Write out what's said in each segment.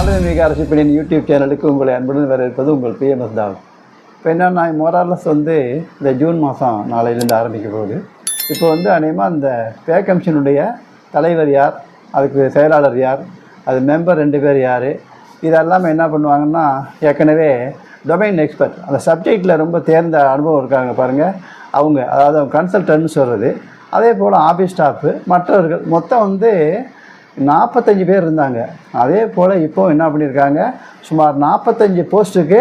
ஆளுநர் அரசு பணியின் யூடியூப் சேனலுக்கு உங்களை அன்புடன் வரவேற்பது உங்கள் பிஎம்எஸ் தாவ். இப்போ என்னென்னா மொரார்லஸ் வந்து இந்த ஜூன் மாதம் நாளையிலேருந்து ஆரம்பிக்க போகுது. இப்போ வந்து அநேகமாக அந்த பே கமிஷனுடைய தலைவர் யார் அதுக்கு செயலாளர் யார் அது மெம்பர் ரெண்டு பேர் யார் இதெல்லாமே என்ன பண்ணுவாங்கன்னா ஏற்கனவே டொமைன் எக்ஸ்பர்ட் அந்த சப்ஜெக்டில் ரொம்ப தேர்ந்த அனுபவம் இருக்காங்க பாருங்கள் அவங்க அதாவது அவங்க கன்சல்டன்ட்னு சொல்கிறது அதே போல் ஆஃபீஸ் ஸ்டாஃபு மற்றவர்கள் மொத்தம் வந்து நாற்பத்தஞ்சு பேர் இருந்தாங்க. அதே போல் இப்போ என்ன பண்ணியிருக்காங்க சுமார் நாற்பத்தஞ்சு போஸ்ட்டுக்கு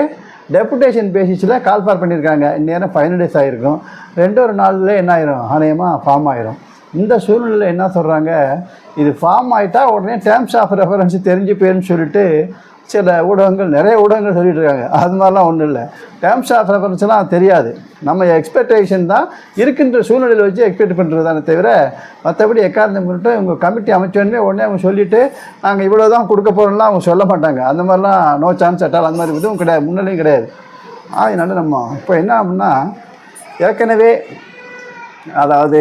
டெபுடேஷன் பேசிஸில் கால் ஃபார் பண்ணியிருக்காங்க இந்நேரம் ஃபைனல் டேஸ் ஆகிருக்கும் ரெண்டு ஒரு நாளில் என்ன ஆயிரும்? ஆணையமாக ஃபார்ம் ஆயிரும். இந்த சூழ்நிலையில் என்ன சொல்கிறாங்க இது ஃபார்ம் ஆகிட்டா உடனே டேர்ம்ஸ் ஆஃப் ரெஃபரன்ஸ் தெரிஞ்சு போயிருன்னு சொல்லிட்டு சில ஊடகங்கள் நிறைய ஊடகங்கள் சொல்லிட்டு இருக்காங்க. அது மாதிரிலாம் ஒன்றும் இல்லை. டேர்ம்ஸ் ஆஃப் ரெஃபரன்ஸ்லாம் தெரியாது. நம்ம எக்ஸ்பெக்டேஷன் தான் இருக்கின்ற சூழ்நிலையில் வச்சு எக்ஸ்பெக்ட் பண்ணுறது தானே தவிர மற்றபடி எக்காரணம் பண்ணிட்டு இவங்க கமிட்டி அமைச்சோடனே உடனே அவங்க சொல்லிவிட்டு நாங்கள் இவ்வளோ தான் கொடுக்க போகிறோம்லாம் அவங்க சொல்ல மாட்டாங்க. அந்த மாதிரிலாம் நோ சான்ஸ் அட்டால் அந்த மாதிரி எதுவும் கிடையாது. முன்னிலையும் கிடையாது. அதனால நம்ம இப்போ என்ன அப்படின்னா ஏற்கனவே அதாவது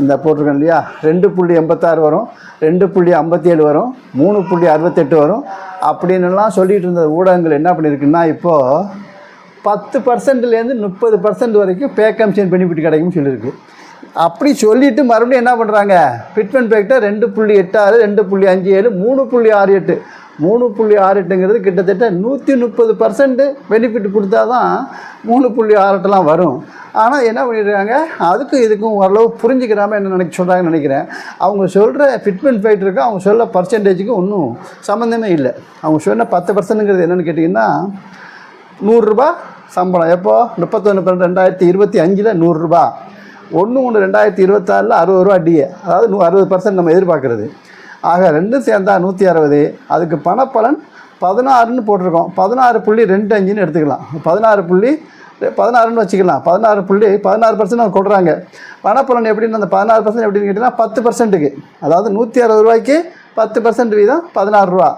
இந்த போட்டிருக்கோம் இல்லையா? ரெண்டு புள்ளி எண்பத்தாறு வரும் ரெண்டு புள்ளி ஐம்பத்தி ஏழு வரும் மூணு புள்ளி அறுபத்தெட்டு வரும். அப்படின்னுலாம் சொல்லிகிட்டு இருந்த ஊடகங்கள் என்ன பண்ணியிருக்குன்னா இப்போது பத்து பர்சன்ட்லேருந்து முப்பது பர்சன்ட் வரைக்கும் பே கமிஷன் பெனிஃபிட் கிடைக்கும்னு சொல்லியிருக்கு. அப்படி சொல்லிவிட்டு மறுபடியும் என்ன பண்ணுறாங்க ஃபிட்மெண்ட் பேக்டர் ரெண்டு புள்ளி எட்டு ஆறு ரெண்டு புள்ளி அஞ்சு ஏழு மூணு புள்ளி ஆறு எட்டு. மூணு புள்ளி ஆறு எட்டுங்கிறது கிட்டத்தட்ட நூற்றி முப்பது பர்சன்ட் பெனிஃபிட் கொடுத்தா தான் மூணு புள்ளி ஆறுட்டெலாம் வரும். ஆனால் என்ன பண்ணிடுறாங்க அதுக்கும் இதுக்கும் ஓரளவு புரிஞ்சுக்கிறாமல் என்ன நினைக்க சொல்கிறாங்கன்னு நினைக்கிறேன். அவங்க சொல்கிற ஃபிட்மெண்ட் ஃபேக்டருக்கு அவங்க சொல்ல பர்சன்டேஜுக்கும் ஒன்றும் சம்மந்தமே இல்லை. அவங்க சொன்ன பத்து பர்சன்ட்டுங்கிறது என்னென்னு கேட்டிங்கன்னா நூறுரூபா சம்பளம். எப்போ? முப்பத்தொன்று பன்னெண்டு ரெண்டாயிரத்தி இருபத்தி அஞ்சில் நூறுரூபா ஒன்று ஒன்று ரெண்டாயிரத்தி இருபத்தாறில் அறுபது ரூபா டிஏ அதாவது நூ அறுபது பர்சன்ட் நம்ம எதிர்பார்க்குறது. ஆக ரெண்டும் சேர்ந்தா நூற்றி அறுபது. அதுக்கு பணப்பலன் பதினாறுன்னு போட்டிருக்கோம். பதினாறு புள்ளி ரெண்டு அஞ்சுன்னு எடுத்துக்கலாம். பதினாறு புள்ளி பதினாறுன்னு வச்சுக்கலாம். பதினாறு புள்ளி பதினாறு பர்சன்ட் அவங்க கொடுறாங்க. பணப்பலன் எப்படின்னு அந்த பதினாறு பர்சன்ட் எப்படின்னு கேட்டிங்கன்னா பத்து பர்சன்ட்டுக்கு அதாவது நூற்றி அறுபது ரூபாய்க்கு பத்து பர்சன்ட் வீதம் பதினாறு ரூபா.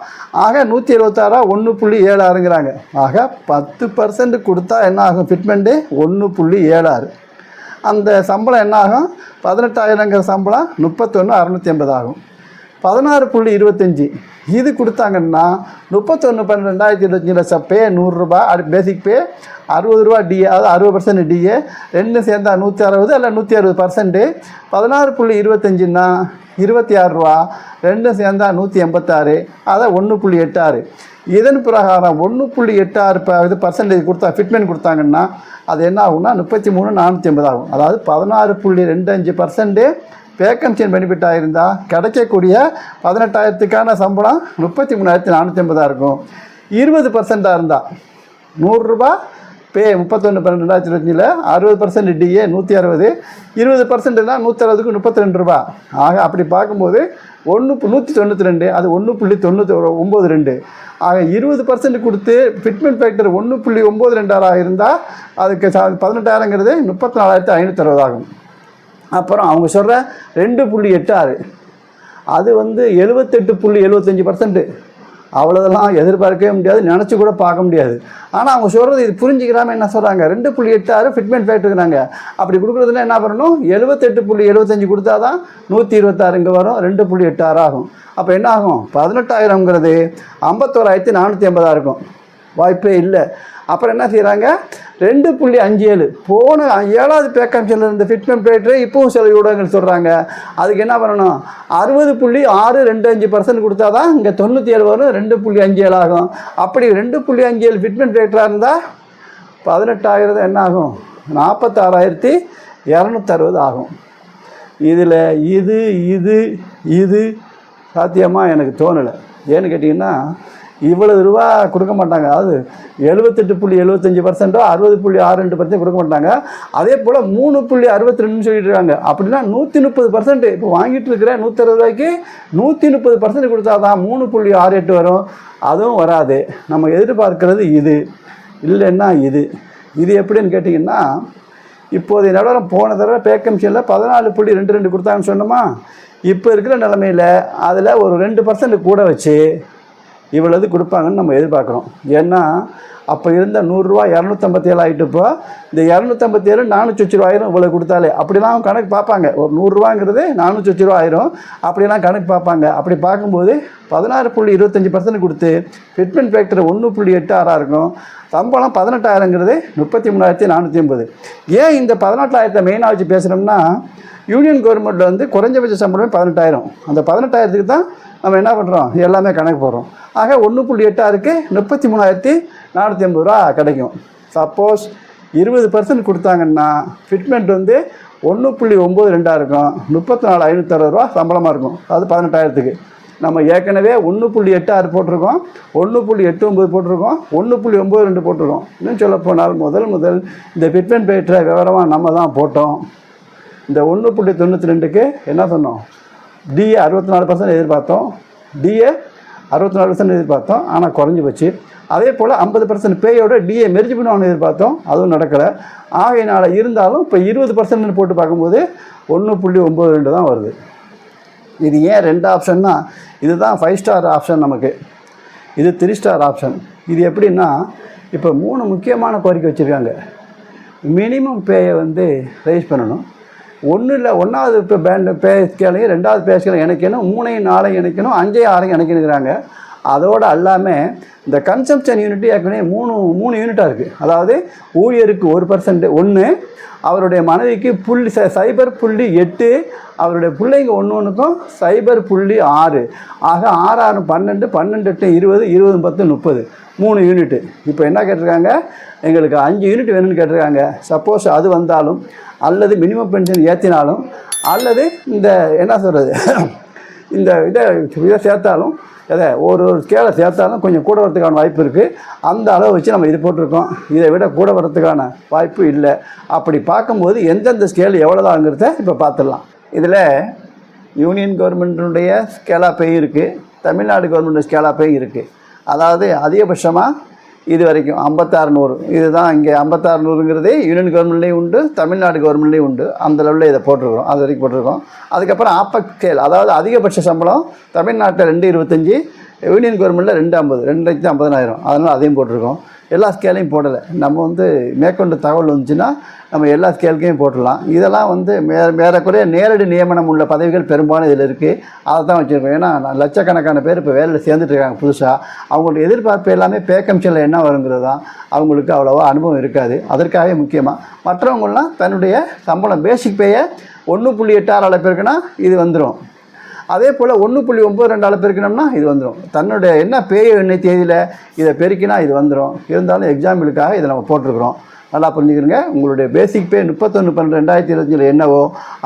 ஆக நூற்றி எழுபத்தாறா ஒன்று புள்ளி ஏழு ஆறுங்கிறாங்க ஆக பத்து பர்சன்ட் கொடுத்தா என்ன ஆகும்? ஃபிட்மெண்ட்டு ஒன்று புள்ளி ஏழு ஆறு அந்த சம்பளம் என்ன ஆகும்? பதினெட்டாயிரங்கிற சம்பளம் முப்பத்தொன்று அறநூற்றி ஐம்பது ஆகும். பதினாறு புள்ளி இருபத்தஞ்சி. இது கொடுத்தாங்கன்னா முப்பத்தொன்று பன்னெண்டு ரெண்டாயிரத்தி இருபத்தஞ்சி லட்சம் பே நூறுரூபா அது பேசிக் பே அறுபது ரூபா டிஏ அதாவது அறுபது பர்சன்ட் டிஏ ரெண்டும் சேர்ந்தா நூற்றி அறுபது இல்லை நூற்றி அறுபது பர்சன்ட்டு பதினாறு புள்ளி இருபத்தஞ்சுன்னா இருபத்தி ஆறு ரூபா ரெண்டும் சேர்ந்தா நூற்றி எண்பத்தாறு அதை ஒன்று புள்ளி எட்டாறு இதன் பிரகாரம் ஒன்று புள்ளி எட்டு ஆறு இது பர்சன்டேஜ் கொடுத்தா ஃபிட்மெண்ட் கொடுத்தாங்கன்னா அது என்ன ஆகும்னா முப்பத்தி மூணு நானூற்றி ஐம்பது ஆகும். அதாவது பதினாறு புள்ளி ரெண்டு அஞ்சு பர்சன்ட்டு வேக்கன்சியின் பெனிஃபிட்டாக இருந்தால் கிடைக்கக்கூடிய பதினெட்டாயிரத்துக்கான சம்பளம் முப்பத்தி மூணாயிரத்தி நானூற்றி ஐம்பதாக இருக்கும். இருபது பர்சண்ட்டாக இருந்தால் நூறுரூபா பே முப்பத்தொன்று பன்னெண்டு ரெண்டாயிரத்தி இருபத்தஞ்சில் அறுபது பர்சன்ட் டிஏ நூற்றி அறுபது இருபது பர்சன்ட்னா நூற்றி அறுபதுக்கு முப்பத்தி ரெண்டு ரூபா. ஆக அப்படி பார்க்கும்போது ஒன்று நூற்றி தொண்ணூற்றி ரெண்டு அது ஒன்று புள்ளி தொண்ணூற்றி ஒம்பது ரெண்டு. ஆக இருபது பர்சன்ட் கொடுத்து ஃபிட்மெண்ட் ஃபேக்டர் ஒன்று புள்ளி ஒம்பது ரெண்டாயிரம் இருந்தால் அதுக்கு சா பதினெட்டாயிரங்கிறது முப்பத்தி நாலாயிரத்தி ஐநூற்றி அறுபதாகும் ஆகும். அப்புறம் அவங்க சொல்கிற ரெண்டு புள்ளி எட்டு ஆறு. அது வந்து எழுபத்தெட்டு புள்ளி எழுபத்தஞ்சி பர்சன்ட்டு அவ்வளோதெல்லாம் எதிர்பார்க்கவே முடியாது நினச்சி கூட பார்க்க முடியாது. ஆனால் அவங்க சொல்கிறது இது புரிஞ்சுக்கிறாமல் என்ன சொல்கிறாங்க ரெண்டு புள்ளி எட்டு ஆறு ஃபிட்மெண்ட் ஃபேக்ட்ருக்குறாங்க அப்படி கொடுக்குறதுல என்ன பண்ணணும்? எழுபத்தெட்டு புள்ளி எழுபத்தஞ்சி கொடுத்தா தான் நூற்றி இருபத்தாறு இங்கே வரும் ரெண்டு புள்ளி எட்டு ஆறு ஆகும். அப்போ என்ன ஆகும்? பதினெட்டாயிரங்கிறது ஐம்பத்தோராயிரத்தி நானூற்றி ஐம்பதாக இருக்கும். வாய்ப்பே இல்லை. அப்புறம் என்ன செய்கிறாங்க ரெண்டு புள்ளி அஞ்சு ஏழு போன ஏழாவது பேக்கம்ஷனில் இருந்த ஃபிட்மெண்ட் ரேட்டு இப்போவும் சில ஊடகங்கள் சொல்கிறாங்க அதுக்கு என்ன பண்ணணும்? அறுபது புள்ளி ஆறு ரெண்டு அஞ்சு பர்சன்ட் கொடுத்தா தான் இங்கே தொண்ணூற்றி ஏழு வரும் ரெண்டு புள்ளி அஞ்சு ஏழு ஆகும். அப்படி ரெண்டு புள்ளி அஞ்சு ஏழு ஃபிட்மெண்ட் ரேட்டாக இருந்தால் பதினெட்டாயிரம் என்ன ஆகும்? நாற்பத்தாறாயிரத்தி இரநூத்தறுபது ஆகும். இதில் இது இது இது சாத்தியமாக எனக்கு தோணலை. ஏன்னு கேட்டிங்கன்னா இவ்வளவு ரூபா கொடுக்க மாட்டாங்க. அதாவது எழுபத்தெட்டு புள்ளி எழுபத்தஞ்சி பர்சன்ட்டோ அறுபது புள்ளி ஆறு ரெண்டு பர்சன்ட் கொடுக்க மாட்டாங்க. அதே போல் மூணு புள்ளி அறுபத்தி ரெண்டுன்னு சொல்லிட்டு இருக்காங்க. அப்படின்னா நூற்றி முப்பது பர்சன்ட் இப்போ வாங்கிட்டு இருக்கிற நூற்றறுபது ரூபாய்க்கு நூற்றி முப்பது பர்சன்ட் கொடுத்தா தான் மூணு புள்ளி ஆறு எட்டு வரும். அதுவும் வராது. நம்ம எதிர்பார்க்கிறது இது. இல்லைன்னா இது. இது எப்படின்னு கேட்டிங்கன்னா இப்போதைய நிலவரம் போன தடவை பேக்கம்ஷனில் பதினாலு புள்ளி ரெண்டு ரெண்டு கொடுத்தாங்கன்னு சொன்னோமா? இப்போ இருக்கிற நிலமையில் அதில் ஒரு ரெண்டு பர்சன்ட் கூட வச்சு இவ்வளவு கொடுப்பாங்கன்னு நம்ம எதிர்பார்க்குறோம். ஏன்னா அப்போ இருந்த நூறுரூவா இரநூத்தம்பத்தி ஏழு ஆகிட்டு இப்போ இந்த இரநூத்தம்பத்தி ஏழு நானூற்றி வச்சு இவ்வளோ கொடுத்தாலே அப்படிலாம் அவங்க கணக்கு பார்ப்பாங்க. ஒரு நூறுரூவாங்கிறது நானூற்றி வச்சு ரூபா ஆயிரும். அப்படிலாம் கணக்கு பார்ப்பாங்க. அப்படி பார்க்கும்போது பதினாறு புள்ளி இருபத்தஞ்சி பர்சன்ட் கொடுத்து ஃபிட்மெண்ட் ஃபேக்டர் ஒன்று புள்ளி எட்டு ஆறாக இருக்கும். சம்பளம் பதினெட்டாயிரங்கிறது முப்பத்தி மூணாயிரத்தி நானூற்றி ஐம்பது. ஏன் இந்த பதினெட்டாயிரத்தை மெயினாக வச்சு பேசுகிறோம்னா யூனியன் கவர்மெண்ட்டில் வந்து குறைஞ்சபட்ச சம்பளமே பதினெட்டாயிரம். அந்த பதினெட்டாயிரத்துக்கு தான் நம்ம என்ன பண்ணுறோம் எல்லாமே கணக்கு போடுறோம். ஆக ஒன்று புள்ளி எட்டாருக்கு முப்பத்தி மூணாயிரத்தி நானூற்றி ஐம்பது ரூபா கிடைக்கும். சப்போஸ் இருபது பர்சன்ட் கொடுத்தாங்கன்னா ஃபிட்மெண்ட் வந்து ஒன்று புள்ளி ஒம்பது ரெண்டாக இருக்கும். முப்பத்தி நாலு ஐநூற்றறுபது ரூபா சம்பளமாக இருக்கும். அது பதினெட்டாயிரத்துக்கு. நம்ம ஏற்கனவே ஒன்று புள்ளி எட்டு ஆறு போட்டிருக்கோம். ஒன்று புள்ளி எட்டு ஒம்பது போட்டிருக்கோம். ஒன்று புள்ளி ஒம்பது ரெண்டு போட்டிருக்கோம். இன்னும் சொல்ல போனால் முதல் முதல் இந்த ஃபிட்மெண்ட் பெற்ற விவரமாக நம்ம தான் போட்டோம். இந்த ஒன்று புள்ளி தொண்ணூற்றி ரெண்டுக்கு என்ன சொன்னோம்? டிஏ அறுபத்தி நாலு பர்சன்ட் எதிர்பார்த்தோம். டிஏ அறுபத்தி நாலு பர்சன்ட் எதிர்பார்த்தோம். ஆனால் குறைஞ்சி போச்சு. அதே போல் ஐம்பது பர்சன்ட் பேயோட டிஏ மெரிஜ் பண்ணுவான்னு எதிர்பார்த்தோம். அதுவும் நடக்கலை. ஆகையினால் இருந்தாலும் இப்போ இருபது பர்சன்ட்னு போட்டு பார்க்கும்போது ஒன்று புள்ளி ஒம்பது ரெண்டு தான் வருது. இது ஏன் ரெண்டு ஆப்ஷன்னா இதுதான் ஃபைவ் ஸ்டார் ஆப்ஷன் நமக்கு. இது த்ரீ ஸ்டார் ஆப்ஷன் இது எப்படின்னா இப்போ மூணு முக்கியமான கோரிக்கை வச்சுருக்காங்க. மினிமம் பேயை வந்து ரைஸ் பண்ணணும். ஒன்று இல்லை ஒன்றாவது இப்போ பேண்ட் பேஸ்கேலையும் ரெண்டாவது பேஸ்கேலையும் இணைக்கணும் மூணையும் நாளையும் இணைக்கணும் அஞ்சையும் ஆறையும் இணைக்கணுங்கிறாங்க அதோடு அல்லாமல் இந்த கன்சம்ஷன் யூனிட் ஏற்கனவே மூணு மூணு யூனிட்டாக இருக்குது அதாவது ஊழியருக்கு ஒரு பர்சன்ட் ஒன்று அவருடைய மனைவிக்கு புள்ளி சைபர் புள்ளி எட்டு அவருடைய பிள்ளைங்க ஒன்று ஒன்றுக்கும் சைபர் புள்ளி ஆறு. ஆக ஆறு ஆறு பன்னெண்டு பன்னெண்டு எட்டு இருபது இருபது பத்து முப்பது. மூணு யூனிட்டு இப்போ என்ன கேட்டிருக்காங்க? எங்களுக்கு அஞ்சு யூனிட் வேணும்னு கேட்டிருக்காங்க. சப்போஸ் அது வந்தாலும் அல்லது மினிமம் பென்ஷன் ஏற்றினாலும் அல்லது இந்த என்ன சொல்கிறது இந்த இதை இதை சேர்த்தாலும் எதை ஒரு ஒரு ஸ்கேலை சேர்த்தாலும் கொஞ்சம் கூட வரதுக்கான வாய்ப்பு இருக்குது அந்த அளவு வச்சு நம்ம இது போட்டிருக்கோம். இதை விட கூட வரதுக்கான வாய்ப்பு இல்லை. அப்படி பார்க்கும்போது எந்தெந்த ஸ்கேல் எவ்வளோதாங்கிறத இப்போ பார்த்துடலாம். இதில் யூனியன் கவர்மெண்ட்டினுடைய ஸ்கேலா பே இருக்குது தமிழ்நாடு கவர்மெண்ட் ஸ்கேலா பே இருக்குது அதாவது அதிகபட்சமாக இது வரைக்கும் ஐம்பத்தாறு நூறு இதுதான் இங்கே ஐம்பத்தாறு நூறுங்கிறதே யூனியன் கவர்மெண்ட்லேயும் உண்டு தமிழ்நாடு கவர்மெண்ட்லேயும் உண்டு. அந்த லெவலில் இதை போட்டிருக்கிறோம். அது வரைக்கும் போட்டிருக்கோம் அதுக்கப்புறம் ஆப்பக் ஸ்கேல் அதாவது அதிகபட்ச சம்பளம் தமிழ்நாட்டில் ரெண்டு இருபத்தஞ்சி யூனியன் கவர்மெண்ட்டில் ரெண்டு ஐம்பது ரெண்டு லட்சத்தி ஐம்பதனாயிரம். அதனால் அதையும் போட்டிருக்கோம். எல்லா ஸ்கேலையும் போடலை. நம்ம வந்து மேற்கொண்டு தகவல் வந்துச்சுன்னா நம்ம எல்லா ஸ்கேலுக்கையும் போட்டுடலாம். இதெல்லாம் வந்து மே மேறக்குறைய நேரடி நியமனம் உள்ள பதவிகள் பெரும்பாலும் இதில் இருக்குது அதை தான் வச்சுருக்கோம். ஏன்னா லட்சக்கணக்கான பேர் இப்போ வேலையில் சேர்ந்துட்டு இருக்காங்க புதுசாக அவங்களோட எதிர்பார்ப்பு எல்லாமே பே கமிஷனில் என்ன வருங்கிறது தான் அவங்களுக்கு அவ்வளோவா அனுபவம் இருக்காது. அதற்காகவே முக்கியமாக மற்றவங்களாம் தன்னுடைய சம்பளம் பேசிக் பேயை ஒன்று புள்ளி எட்டு ஆறு அளவு இது வந்துடும் அதே போல் ஒன்று புள்ளி ஒம்பது ரெண்டால் பெருக்கினோம்னா இது வந்துடும் தன்னுடைய என்ன பேய எண்ணெய் தேதியில் இதை பெருக்கினா இது வந்துடும் இருந்தாலும் எக்ஸாம்பிளுக்காக இதை நம்ம போட்டிருக்கிறோம். நல்லா புரிஞ்சுக்கிறங்க உங்களுடைய பேசிக் பே முப்பத்தொன்று பன்னெண்டு ரெண்டாயிரத்தி இருபத்தஞ்சில் என்னவோ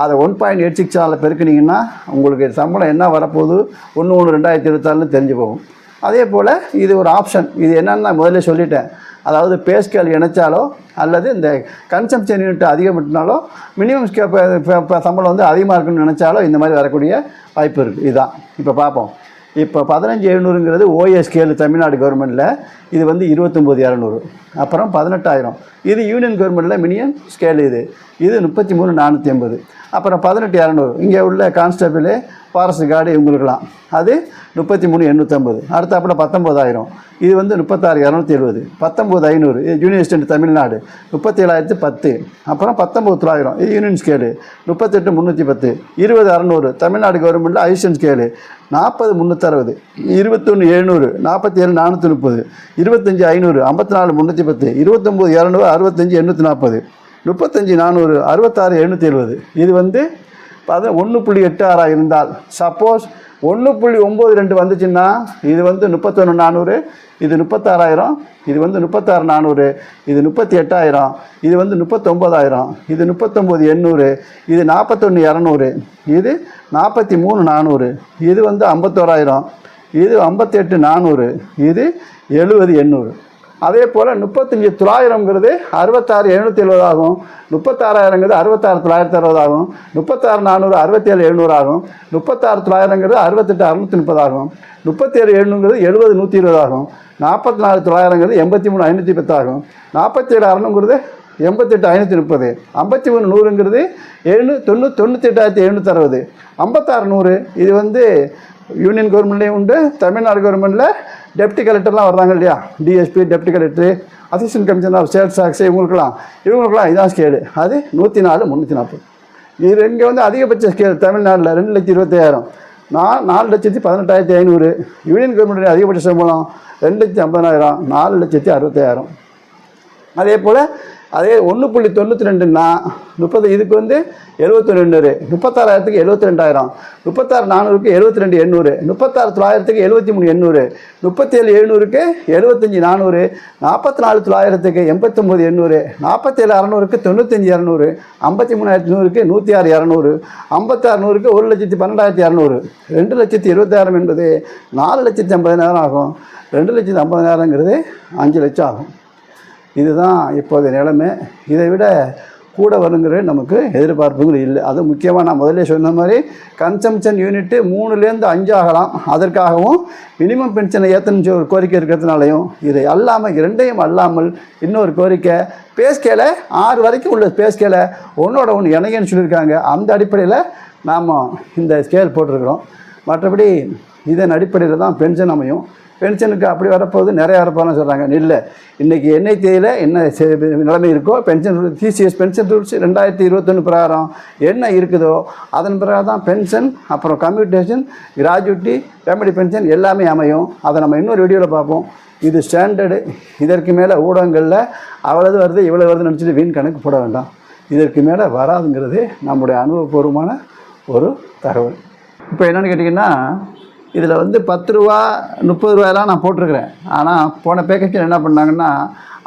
அதை ஒன் பாயிண்ட் எயிட் சிக்ஸ் ஆறில் பெருக்குனீங்கன்னா உங்களுக்கு சம்பளம் என்ன வரப்போகுது? ஒன்று ஒன்று ரெண்டாயிரத்தி இருபத்தாறுன்னு தெரிஞ்சு போகும். அதே போல் இது ஒரு ஆப்ஷன் இது என்னன்னு நான் முதல்ல சொல்லிட்டேன். அதாவது பேஸ்கேல் இணைச்சாலோ அல்லது இந்த கன்சம்ஷன் யூனிட் அதிகப்பட்டினாலோ மினிமம் சம்பளம் வந்து அதிகமாக இருக்குன்னு நினச்சாலோ இந்த மாதிரி வரக்கூடிய வாய்ப்பு இருக்குது இதுதான். இப்போ பார்ப்போம் இப்போ பதினஞ்சு எழுநூறுங்கிறது ஓஎஸ் தமிழ்நாடு கவர்மெண்ட்டில் இது வந்து இருபத்தொம்போது இரநூறு. அப்புறம் பதினெட்டாயிரம். இது யூனியன் கவர்மெண்ட்டில் மினிமம் ஸ்கேல் இது. இது முப்பத்தி மூணு நானூற்றி ஐம்பது அப்புறம் பதினெட்டு இரநூறு. இங்கே உள்ள கான்ஸ்டபிள் ஃபாரஸ்ட் கார்டு இவங்களுக்கெல்லாம். அது முப்பத்தி மூணு எண்ணூற்றம்பது அடுத்தாப்புல பத்தொம்போதாயிரம் இது வந்து முப்பத்தாறு இரநூத்தி எழுபது பத்தொம்போது ஐநூறு. இது ஜூனியர் ஸ்டேட் தமிழ்நாடு. முப்பத்தேழாயிரத்து பத்து. அப்புறம் பத்தொம்போது தொள்ளாயிரம் இது யூனியன் ஸ்கேலு முப்பத்தெட்டு முந்நூற்றி பத்து இருபது அறநூறு. தமிழ்நாடு கவர்மெண்ட்டில் ஐசன் ஸ்கேலு நாற்பது முந்நூற்றறுபது இருபத்தொன்று எழுநூறு. நாற்பத்தி ஏழு நானூற்றி முப்பது இருபத்தஞ்சி ஐநூறு. ஐம்பத்தி நாலு முந்நூற்றி பத்து இருபத்தொம்போது இரநூறு அறுபத்தஞ்சி எண்ணூற்றி நாற்பது முப்பத்தஞ்சு நானூறு. அறுபத்தாறு எழுநூற்றி எழுபது இது வந்து அது ஒன்று புள்ளி எட்டு ஆறாக இருந்தால் சப்போஸ் ஒன்று புள்ளி ஒம்பது ரெண்டு வந்துச்சுன்னா இது வந்து முப்பத்தொன்று நானூறு இது முப்பத்தாறாயிரம் இது வந்து முப்பத்தாறு நானூறு இது முப்பத்தி எட்டாயிரம் இது வந்து முப்பத்தொம்போதாயிரம் இது முப்பத்தொம்போது எண்ணூறு இது நாற்பத்தொன்று இரநூறு இது நாற்பத்தி மூணு நானூறு இது வந்து ஐம்பத்தோராயிரம் இது ஐம்பத்தெட்டு நானூறு இது எழுபது எண்ணூறு. அதே போல் முப்பத்தஞ்சு தொள்ளாயிரங்கிறது அறுபத்தாறு எழுநூற்றி எழுபது ஆகும். முப்பத்தாறாயிரங்கிறது அறுபத்தாறு தொள்ளாயிரத்தி அறுபது ஆகும். முப்பத்தாறு நானூறு அறுபத்தேழு எழுநூறு ஆகும். முப்பத்தாறு தொள்ளாயிரங்கிறது அறுபத்தெட்டு அறுநூற்றி முப்பது ஆகும். முப்பத்தேழு எழுநூறுங்கிறது எழுபது நூற்றி இருபது ஆகும். நாற்பத்தி நாலு தொள்ளாயிரங்கிறது எண்பத்தி மூணு ஐநூற்றி பத்து ஆகும். நாற்பத்தேழு அறநூங்கிறது எண்பத்தெட்டு ஐநூற்றி முப்பது ஐம்பத்தி மூணு நூறுங்கிறது எழுநூ தொண்ணூ தொண்ணூற்றி எட்டாயிரத்தி எழுநூற்றி அறுபது ஐம்பத்தாறு நூறு இது வந்து யூனியன் கவர்மெண்ட்லேயும் உண்டு தமிழ்நாடு கவர்மெண்ட்டில் டெப்டி கலெக்டர்லாம் வர்றாங்க இல்லையா? DSP deputy collector assistant commissioner of sales tax இவங்களுக்குலாம் இவங்களுக்குலாம் இதான் ஸ்கேடு அது நூற்றி நாலு முந்நூற்றி நாற்பது இது இங்கே வந்து அதிகபட்ச ஸ்கேல் தமிழ்நாட்டில் ரெண்டு லட்சத்தி இருபத்தாயிரம் நான் நாலு லட்சத்தி பதினெட்டாயிரத்தி ஐநூறு. யூனியன் கவர்மெண்ட் அதிகபட்ச சம்பளம் ரெண்டு லட்சத்தி ஐம்பதாயிரம் நாலு லட்சத்தி அறுபத்தாயிரம். அதே போல் அதே ஒன்று புள்ளி தொண்ணூற்றி ரெண்டுன்னா முப்பது இதுக்கு வந்து எழுபத்தி ரெண்டு முப்பத்தாறாயிரத்துக்கு எழுபத்தி ரெண்டாயிரம். முப்பத்தாறு நானூறுக்கு எழுபத்தி ரெண்டு எண்ணூறு. முப்பத்தாறு தொள்ளாயிரத்துக்கு எழுபத்தி மூணு எண்ணூறு. முப்பத்தேழு எழுநூறுக்கு எழுபத்தஞ்சி நானூறு. நாற்பத்தி நாலு தொள்ளாயிரத்துக்கு எண்பத்தொம்போது எண்ணூறு. நாற்பத்தேழு அறநூறுக்கு தொண்ணூத்தஞ்சு இரநூறு. ஐம்பத்தி மூணாயிரத்தி நூறுக்கு நூற்றி ஆறு இரநூறு. ஐம்பத்தாறு நூறுக்கு ஒரு லட்சத்தி பன்னெண்டாயிரத்தி இரநூறு. ரெண்டு லட்சத்தி இருபத்தாயிரம் என்பது நாலு லட்சத்தி ஐம்பதாயிரம் ஆகும். ரெண்டு லட்சத்தி ஐம்பதாயிரங்கிறது அஞ்சு லட்சம் ஆகும். இதுதான் இப்போதைய நிலைமை. இதை விட கூட வருங்கிற நமக்கு எதிர்பார்ப்புகள் இல்லை. அது முக்கியமாக நான் முதல்ல சொன்ன மாதிரி கன்சம்ஷன் யூனிட்டு மூணுலேருந்து அஞ்சு ஆகலாம். அதற்காகவும் மினிமம் பென்ஷனை ஏற்றணும் ஒரு கோரிக்கை இருக்கிறதுனாலையும் இதை அல்லாமல் இரண்டையும் அல்லாமல் இன்னொரு கோரிக்கை பேஸ்கேல ஆறு வரைக்கும் உள்ள பேஸ்கேல ஒன்றோட ஒன்று இணையன்னு சொல்லியிருக்காங்க. அந்த அடிப்படையில் நாம் இந்த ஸ்கேல் போட்டிருக்கிறோம். மற்றபடி இதன் அடிப்படையில் தான் பென்ஷன் அமையும். பென்ஷனுக்கு அப்படி வரப்போகுது நிறைய வரப்போகலாம் சொல்கிறாங்க இல்லை இன்றைக்கி எண்ணெய் தேதியில் என்ன செ- நிலைமை இருக்கோ பென்ஷன் டிசிஎஸ் பென்ஷன் ரூல்ஸ் ரெண்டாயிரத்தி இருபத்தொன்று பிரகாரம் என்ன இருக்குதோ அதன் பிறகு தான் பென்ஷன் அப்புறம் கம்யூட்டேஷன் கிராஜுவிட்டி ஃபேமிலி பென்ஷன் எல்லாமே அமையும். அதை நம்ம இன்னொரு வீடியோவில் பார்ப்போம். இது ஸ்டாண்டர்டு இதற்கு மேலே ஊடகங்களில் அவ்வளவு வருது இவ்வளோ வருதுன்னு நினச்சிட்டு வீண் கணக்கு போட வேண்டாம். இதற்கு மேலே வராதுங்கிறது நம்முடைய அனுபவபூர்வமான ஒரு தகவல். இப்போ என்னென்னு கேட்டிங்கன்னா இதில் வந்து பத்து ரூபா முப்பது ரூபாயெல்லாம் நான் போட்டிருக்கிறேன். ஆனால் போன பேக்கேஜில் என்ன பண்ணாங்கன்னா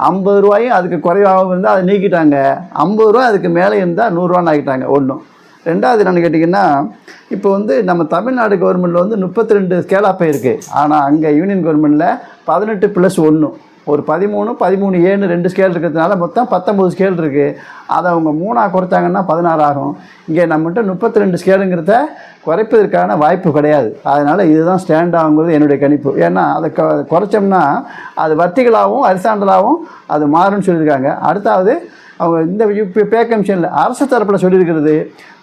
ஐம்பது ரூபாயும் அதுக்கு குறைவாகவும் இருந்தால் அதை நீக்கிட்டாங்க. ஐம்பது ரூபா அதுக்கு மேலே இருந்தால் நூறுரூவான்னு ஆக்கிட்டாங்க ஒன்றும் ரெண்டாவது என்னென்னு கேட்டிங்கன்னா இப்போ வந்து நம்ம தமிழ்நாடு கவர்மெண்ட்டில் வந்து முப்பத்தி ரெண்டு ஸ்கேலாப்பே இருக்குது ஆனால் அங்கே யூனியன் கவர்மெண்ட்டில் பதினெட்டு ப்ளஸ் ஒன்று ஒரு பதிமூணு பதிமூணு ஏழு ரெண்டு ஸ்கேல் இருக்கிறதுனால மொத்தம் பத்தொம்பது ஸ்கேல் இருக்குது அதை அவங்க மூணாக குறைச்சாங்கன்னா பதினாறு ஆகும். இங்கே நம்மகிட்ட முப்பத்தி ரெண்டு ஸ்கேலுங்கிறத குறைப்பதற்கான வாய்ப்பு கிடையாது. அதனால் இதுதான் ஸ்டாண்ட் ஆகுங்கிறது என்னுடைய கணிப்பு. ஏன்னா அதை க குறைச்சோம்னா அது வர்த்திகளாகவும் அரிசாண்டலாகவும் அது மாறும்னு சொல்லியிருக்காங்க. அடுத்தாவது அவங்க இந்த யூபி பே கமிஷனில் அரசு தரப்பில் சொல்லியிருக்கிறது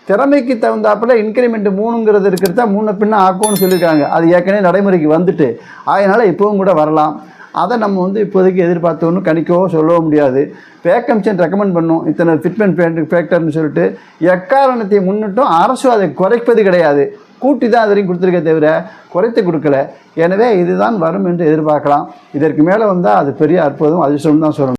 திறமைக்கு தகுந்தாப்பில் இன்க்ரிமெண்ட் மூணுங்கிறது இருக்கிறத மூணு பின்ன ஆக்கும்னு சொல்லியிருக்காங்க. அது ஏற்கனவே நடைமுறைக்கு வந்துட்டு. அதனால் இப்போவும் கூட வரலாம். அதை நம்ம வந்து இப்போதைக்கு எதிர்பார்த்தோன்னு கணிக்கவோ சொல்லவோ முடியாது. பே ரெக்கமெண்ட் பண்ணும். இத்தனை ஃபிட்மெண்ட் ஃபேக்டர்னு சொல்லிட்டு எக்காரணத்தை முன்னிட்டும் அரசு அதை குறைப்பது கிடையாது. கூட்டி தான் அது வரைக்கும் கொடுத்துருக்கே தவிர குறைத்து கொடுக்கல. எனவே இதுதான் வரும் என்று எதிர்பார்க்கலாம். இதற்கு மேலே வந்தால் அது பெரிய அற்புதம் அதிர்ஷ்டம் தான் சொல்லணும்.